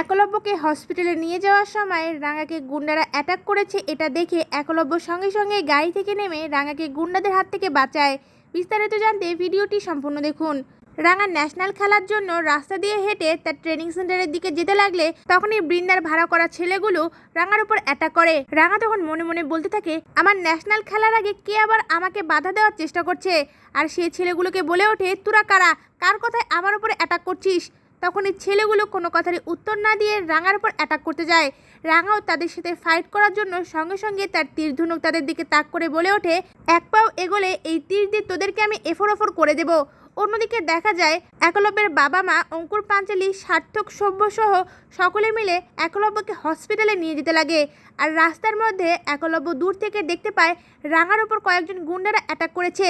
একলব্যকে হসপিটালে নিয়ে যাওয়ার সময় রাঙাকে গুন্ডারা অ্যাটাক করেছে, এটা দেখে একলব্য সঙ্গে সঙ্গে গাড়ি থেকে নেমে রাঙাকে গুন্ডাদের হাত থেকে বাঁচায়। বিস্তারিত জানতে ভিডিওটি সম্পূর্ণ দেখুন। রাঙা ন্যাশনাল খেলার জন্য রাস্তা দিয়ে হেঁটে তার ট্রেনিং সেন্টারের দিকে যেতে লাগলে তখনই বৃন্দার ভাড়া করা ছেলেগুলো রাঙার উপর অ্যাটাক করে। রাঙা তখন মনে মনে বলতে থাকে, আমার ন্যাশনাল খেলার আগে কে আবার আমাকে বাধা দেওয়ার চেষ্টা করছে? আর সেই ছেলেগুলোকে বলে ওঠে, তোরা কারা? কার কথায় আমার উপরে অ্যাটাক করছিস? তখন এই ছেলেগুলো কোনো কথারই উত্তর না দিয়ে রাঙার উপর অ্যাটাক করতে যায়। রাঙাও তাদের সাথে ফাইট করার জন্য সঙ্গে সঙ্গে তার তীর ধনুক তাদের দিকে তাক করে বলে ওঠে, এক পাও এগোলে এই তীর দিয়ে তোদেরকে আমি এফোর ওফর করে দেব। অন্যদিকে দেখা যায়, একলব্যের বাবা মা, অঙ্কুর পাঞ্চালী, সার্থক সভ্য সহ সকলে মিলে একলব্যকে হসপিটালে নিয়ে যেতে লাগে। আর রাস্তার মধ্যে একলব্য দূর থেকে দেখতে পায়, রাঙার ওপর কয়েকজন গুন্ডারা অ্যাটাক করেছে।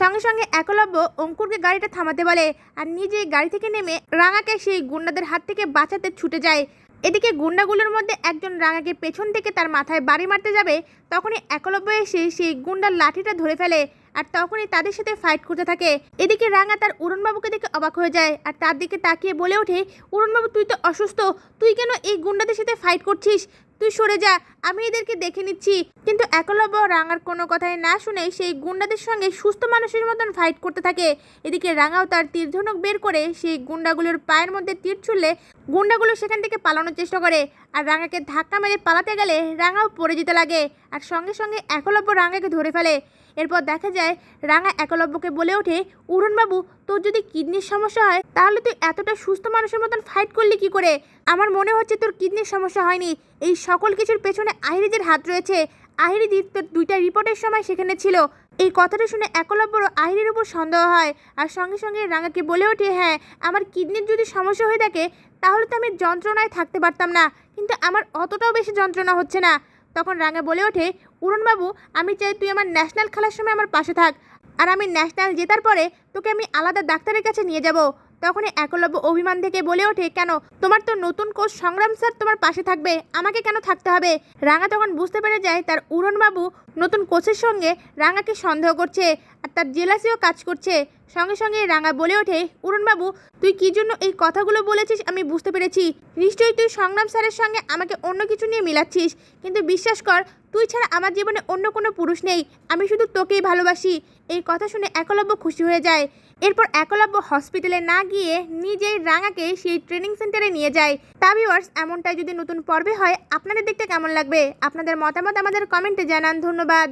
সঙ্গে সঙ্গে একলব্য অঙ্কুরকে গাড়িটা থামাতে বলে আর নিজে গাড়ি থেকে নেমে রাঙাকে সেই গুন্ডাদের হাত থেকে বাঁচাতে ছুটে যায়। এদিকে গুন্ডাগুলোর মধ্যে একজন রাঙাকে পেছন থেকে তার মাথায় বাড়ি মারতে যাবে, তখনই একলব্য এসে সেই গুন্ডার লাঠিটা ধরে ফেলে। আর তখনই তাদের সাথে ফাইট করতে থাকে। এদিকে রাঙা তার উড়নবাবুকে দেখে অবাক হয়ে যায় আর তার দিকে তাকিয়ে বলে ওঠে উড়নবাবু তুই তো অসুস্থ, তুই কেন এই গুন্ডাদের সাথে ফাইট করছিস? তুই সরে যা, আমি এদেরকে দেখে নিচ্ছি। কিন্তু একলব্য রাঙার কোনো কথাই না শুনে সেই গুন্ডাদের সঙ্গে সুস্থ মানুষের মতন ফাইট করতে থাকে। এদিকে রাঙাও তার তীরধনুক বের করে সেই গুন্ডাগুলোর পায়ের মধ্যে তীর ছুড়লে গুন্ডাগুলো সেখান থেকে পালানোর চেষ্টা করে। আর রাঙাকে ধাক্কা মেরে পালাতে গেলে রাঙাও পড়ে যেতে লাগে। আর সঙ্গে সঙ্গে একলব্য রাঙাকে ধরে ফেলে। এরপর দেখা যায়, রাঙা একলব্যকে বলে ওঠে উড়নবাবু তোর যদি কিডনির সমস্যা হয়, তাহলে তুই এতটা সুস্থ মানুষের মতন ফাইট করলি কি করে? আমার মনে হচ্ছে তোর কিডনির সমস্যা হয়নি। এই সকল কিছুর পেছনে আহিরিদের হাত রয়েছে। আহিরিদি তোর দুইটা রিপোর্টের সময় সেখানে ছিল। এই কথাটা শুনে একলব্যরও আহিরির উপর সন্দেহ হয়। আর সঙ্গে সঙ্গে রাঙাকে বলে ওঠে হ্যাঁ আমার কিডনির যদি সমস্যা হয়ে থাকে, তাহলে তো আমি যন্ত্রণায় থাকতে পারতাম না। কিন্তু আমার অতটাও বেশি যন্ত্রণা হচ্ছে না। তখন রাঙা বলে ওঠে উড়নবাবু আমি চাই তুই আমার ন্যাশনাল খেলার সময় আমার পাশে থাক। আর আমি ন্যাশনাল জেতার পরে তোকে আমি আলাদা ডাক্তারের কাছে নিয়ে যাব। তখনই একলব্য অভিমান থেকে বলে ওঠে, কেন? তোমার তো নতুন কোচ সংগ্রাম স্যার তোমার পাশে থাকবে। আমাকে কেন থাকতে হবে? রাঙা তখন বুঝতে পেরে যায় তার উড়নবাবু নতুন কোচের সঙ্গে রাঙাকে সন্দেহ করছে। আর তার জেলাসিও কাজ করছে। সঙ্গে সঙ্গে রাঙা বলে ওঠে উড়নবাবু তুই কি জন্য এই কথাগুলো বলেছিস? আমি বুঝতে পেরেছি। নিশ্চয়ই তুই সংগ্রাম স্যারের সঙ্গে আমাকে অন্য কিছু নিয়ে মিলাচ্ছিস। কিন্তু বিশ্বাস কর, তুই ছাড়া আমার জীবনে অন্য কোনো পুরুষ নেই। আমি শুধু তোকেই ভালোবাসি। এই কথা শুনে একলব্য খুশি হয়ে যায়। এরপর একলব্য হসপিটালে না গিয়ে নিজেই রাঙাকে সেই ট্রেনিং সেন্টারে নিয়ে যায়। তা ভিউয়ার্স, এমনটাই যদি নতুন পর্বে হয়, আপনাদের দেখতে কেমন লাগবে? আপনাদের মতামত আমাদের কমেন্টে জানান। ধন্যবাদ।